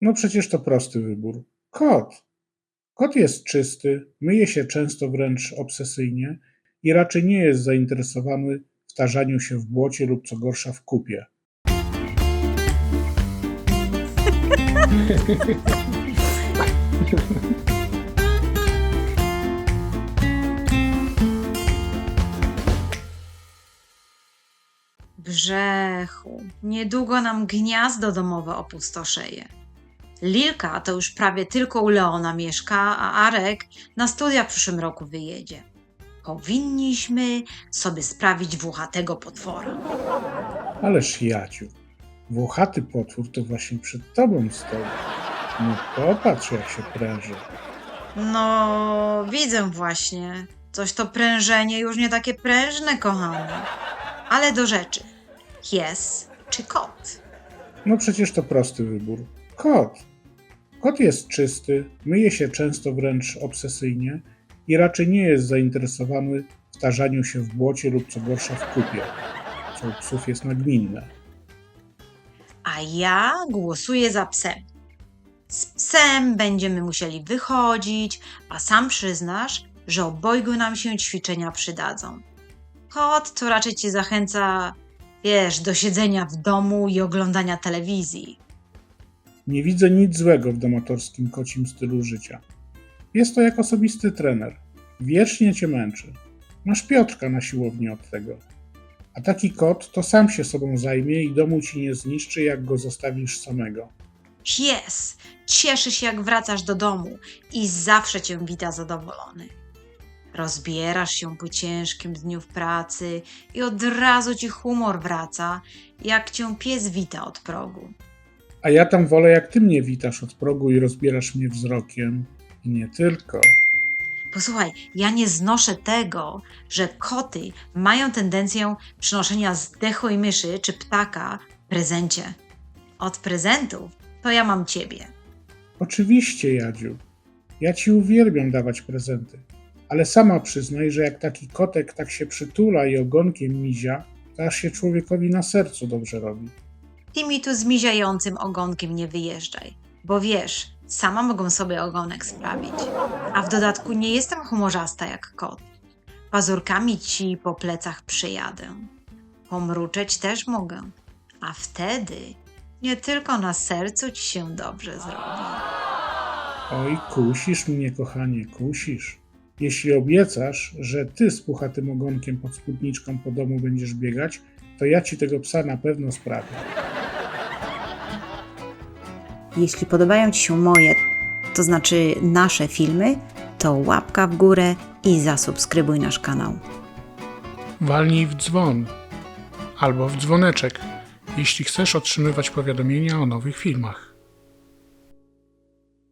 No przecież to prosty wybór. Kot. Kot jest czysty, myje się często wręcz obsesyjnie i raczej nie jest zainteresowany w tarzaniu się w błocie lub co gorsza w kupie. Brzechu, niedługo nam gniazdo domowe opustoszeje. Lilka to już prawie tylko u Leona mieszka, a Arek na studia w przyszłym roku wyjedzie. Powinniśmy sobie sprawić włochatego potwora. Ależ Jaciu, włochaty potwór to właśnie przed tobą stoi. No popatrz jak się pręży. No, widzę właśnie. Coś to prężenie już nie takie prężne, kochany. Ale do rzeczy. Pies czy kot? No przecież to prosty wybór. Kot. Kot jest czysty, myje się często wręcz obsesyjnie i raczej nie jest zainteresowany w tarzaniu się w błocie lub co gorsza w kupie, co u psów jest nagminne. A ja głosuję za psem. Z psem będziemy musieli wychodzić, a sam przyznasz, że obojgu nam się ćwiczenia przydadzą. Kot to raczej cię zachęca, wiesz, do siedzenia w domu i oglądania telewizji. Nie widzę nic złego w domatorskim kocim stylu życia. Jest to jak osobisty trener. Wiecznie cię męczy. Masz Piotrka na siłowni od tego. A taki kot to sam się sobą zajmie i domu ci nie zniszczy, jak go zostawisz samego. Pies cieszy się, jak wracasz do domu i zawsze cię wita zadowolony. Rozbierasz się po ciężkim dniu w pracy i od razu ci humor wraca, jak cię pies wita od progu. A ja tam wolę, jak ty mnie witasz od progu i rozbierasz mnie wzrokiem. I nie tylko. Posłuchaj, ja nie znoszę tego, że koty mają tendencję przynoszenia zdechłej myszy czy ptaka w prezencie. Od prezentów to ja mam ciebie. Oczywiście, Jadziu. Ja ci uwielbiam dawać prezenty. Ale sama przyznaj, że jak taki kotek tak się przytula i ogonkiem mizia, to aż się człowiekowi na sercu dobrze robi. Ty mi tu z miziającym ogonkiem nie wyjeżdżaj, bo wiesz, sama mogą sobie ogonek sprawić. A w dodatku nie jestem humorzasta jak kot. Pazurkami ci po plecach przejadę. Pomruczeć też mogę. A wtedy nie tylko na sercu ci się dobrze zrobi. Oj, kusisz mnie, kochanie, kusisz. Jeśli obiecasz, że ty z puchatym ogonkiem pod spódniczką po domu będziesz biegać, to ja ci tego psa na pewno sprawię. Jeśli podobają Ci się moje, to znaczy nasze filmy, to łapka w górę i zasubskrybuj nasz kanał. Walnij w dzwon albo w dzwoneczek, jeśli chcesz otrzymywać powiadomienia o nowych filmach.